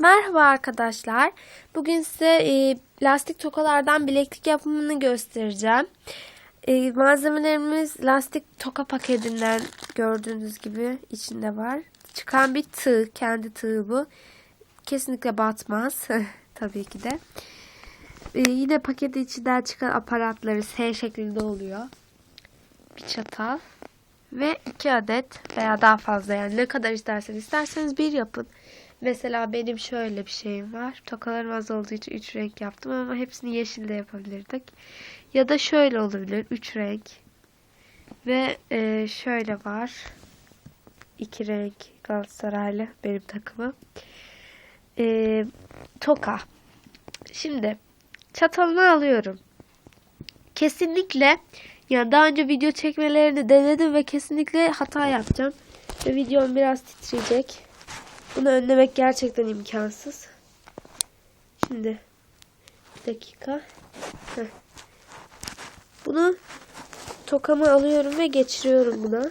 Merhaba arkadaşlar. Bugün size e, lastik tokalardan bileklik yapımını göstereceğim. E, malzemelerimiz lastik toka paketinden gördüğünüz gibi içinde var. Çıkan bir tığ, kendi tığı bu. Kesinlikle batmaz. Tabii ki de. E, yine paketi içinden çıkan aparatları S şeklinde oluyor. Bir çatal. Ve iki adet veya daha fazla yani ne kadar isterseniz isterseniz bir yapın. Mesela benim şöyle bir şeyim var. Tokalarım az olduğu için 3 renk yaptım ama hepsini yeşilde yapabilirdik. Ya da şöyle olabilir. 3 renk. Ve e, şöyle var. 2 renk Galatasaraylı benim takımım. E, toka. Şimdi çatalını alıyorum. Kesinlikle yani daha önce video çekmelerini denedim ve kesinlikle hata yapacağım. Ve videom biraz titreyecek. Bunu önlemek gerçekten imkansız. Şimdi bir dakika. Heh. Bunu tokamı alıyorum ve geçiriyorum buna.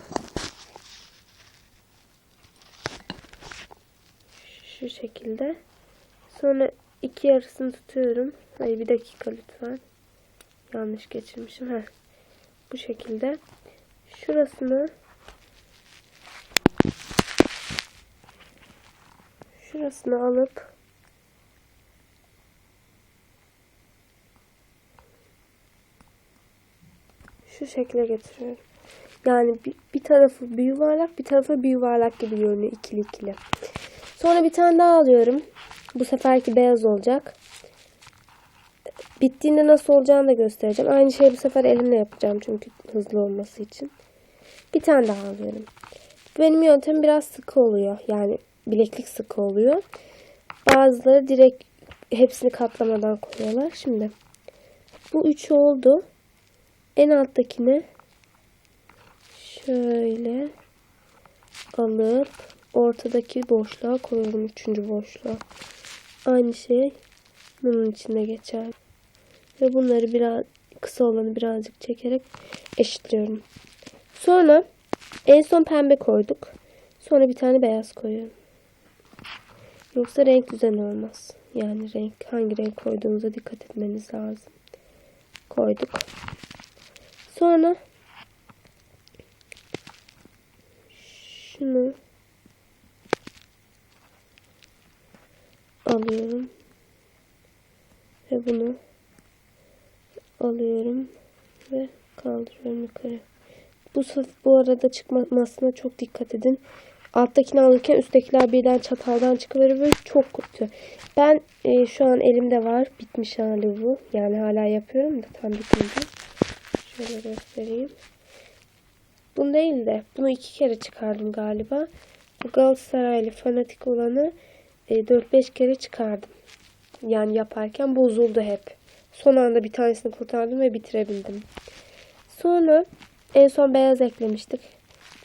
Şu şekilde. Sonra iki yarısını tutuyorum. Hayır bir dakika lütfen. Yanlış geçirmişim. Heh. Bu şekilde. Şurasını şurasını alıp şu şekle getiriyorum. Yani bir, bir tarafı bir yuvarlak bir tarafı bir yuvarlak gibi görünüyor ikili ikili. Sonra bir tane daha alıyorum. Bu seferki beyaz olacak. Bittiğinde nasıl olacağını da göstereceğim. Aynı şeyi bu sefer elimle yapacağım çünkü hızlı olması için. Bir tane daha alıyorum. Benim yöntemim biraz sıkı oluyor. Yani bileklik sıkı oluyor. Bazıları direkt hepsini katlamadan koyuyorlar. Şimdi bu üç oldu. En alttakini şöyle alıp ortadaki boşluğa koyuyorum. Üçüncü boşluğa. Aynı şey bunun içinde geçer. Ve bunları biraz kısa olanı birazcık çekerek eşitliyorum. Sonra en son pembe koyduk. Sonra bir tane beyaz koyuyorum. Yoksa renk düzen olmaz. Yani renk hangi renk koyduğunuza dikkat etmeniz lazım. Koyduk. Sonra şunu alıyorum ve bunu alıyorum ve kaldırıyorum yukarı. Bu, bu arada çıkmasına çok dikkat edin. Alttakini alırken üsttekiler birden çataldan çıkıverir ve çok kötü. Ben e, şu an elimde var. Bitmiş hali bu. Yani hala yapıyorum da tam bitmedi. Şöyle göstereyim. Bunu değil de bunu iki kere çıkardım galiba. Bu Galatasaraylı fanatik olanı e, 4-5 kere çıkardım. Yani yaparken bozuldu hep. Son anda bir tanesini kurtardım ve bitirebildim. Sonra en son beyaz eklemiştik.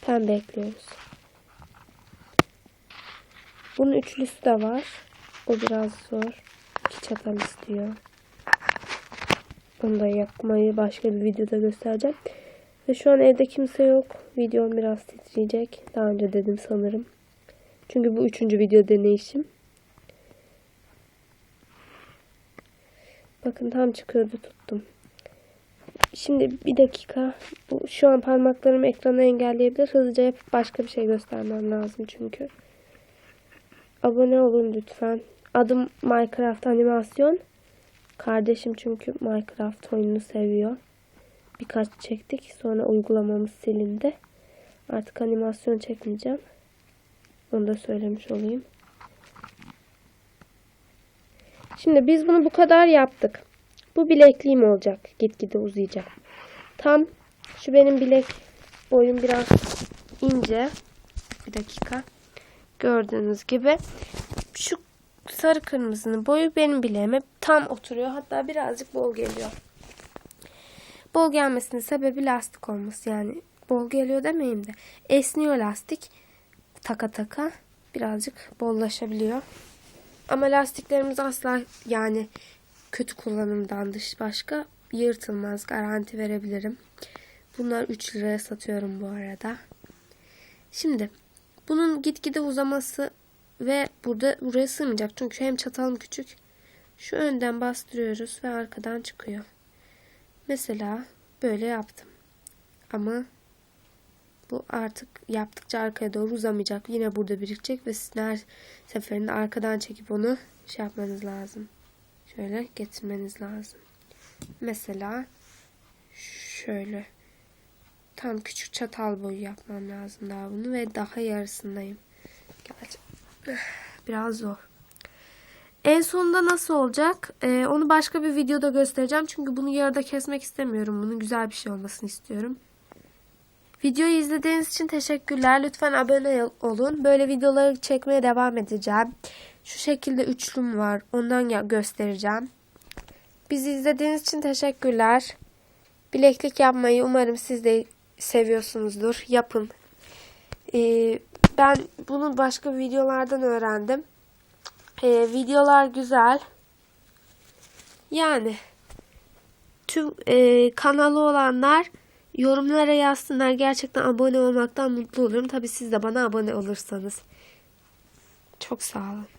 Pembe ekliyoruz. Bunun üçlüsü de var. O biraz zor. İki çatal istiyor. Onu da yapmayı başka bir videoda göstereceğim. Ve şu an evde kimse yok. Videom biraz titreyecek. Daha önce dedim sanırım. Çünkü bu üçüncü video deneyişim. Bakın tam çıkıyordu tuttum. Şimdi bir dakika. Şu an parmaklarım ekranı engelleyebilir. Hızlıca yapıp başka bir şey göstermem lazım çünkü. Abone olun lütfen. Adım Minecraft animasyon. Kardeşim çünkü Minecraft oyununu seviyor. Birkaç çektik. Sonra uygulamamız silindi. Artık animasyon çekmeyeceğim. Onu da söylemiş olayım. Şimdi biz bunu bu kadar yaptık. Bu bilekliğim olacak. Gitgide uzayacak. Tam şu benim bilek boyum biraz ince. Bir dakika. Gördüğünüz gibi şu sarı kırmızının boyu benim bileğime tam oturuyor. Hatta birazcık bol geliyor. Bol gelmesinin sebebi lastik olması. Yani bol geliyor demeyeyim de. Esniyor lastik. Taka taka birazcık bollaşabiliyor. Ama lastiklerimiz asla yani kötü kullanımdan dış başka yırtılmaz. Garanti verebilirim. Bunlar 3 liraya satıyorum bu arada. Şimdi bunun gitgide uzaması ve burada buraya sığmayacak. Çünkü hem çatalım küçük. Şu önden bastırıyoruz ve arkadan çıkıyor. Mesela böyle yaptım. Ama bu artık yaptıkça arkaya doğru uzamayacak. Yine burada birikecek ve sizin her seferinde arkadan çekip onu şey yapmanız lazım. Şöyle getirmeniz lazım. Mesela şöyle tam küçük çatal boyu yapmam lazım daha bunu ve daha yarısındayım. Gerçi biraz zor. En sonunda nasıl olacak? Ee, onu başka bir videoda göstereceğim. Çünkü bunu yarıda kesmek istemiyorum. Bunun güzel bir şey olmasını istiyorum. Videoyu izlediğiniz için teşekkürler. Lütfen abone olun. Böyle videoları çekmeye devam edeceğim. Şu şekilde üçlüm var. Ondan göstereceğim. Bizi izlediğiniz için teşekkürler. Bileklik yapmayı umarım siz de seviyorsunuzdur. Yapın. Ee, ben bunu başka videolardan öğrendim. Ee, videolar güzel. Yani tüm e, kanalı olanlar yorumlara yazsınlar. Gerçekten abone olmaktan mutlu olurum. Tabii siz de bana abone olursanız. Çok sağ olun.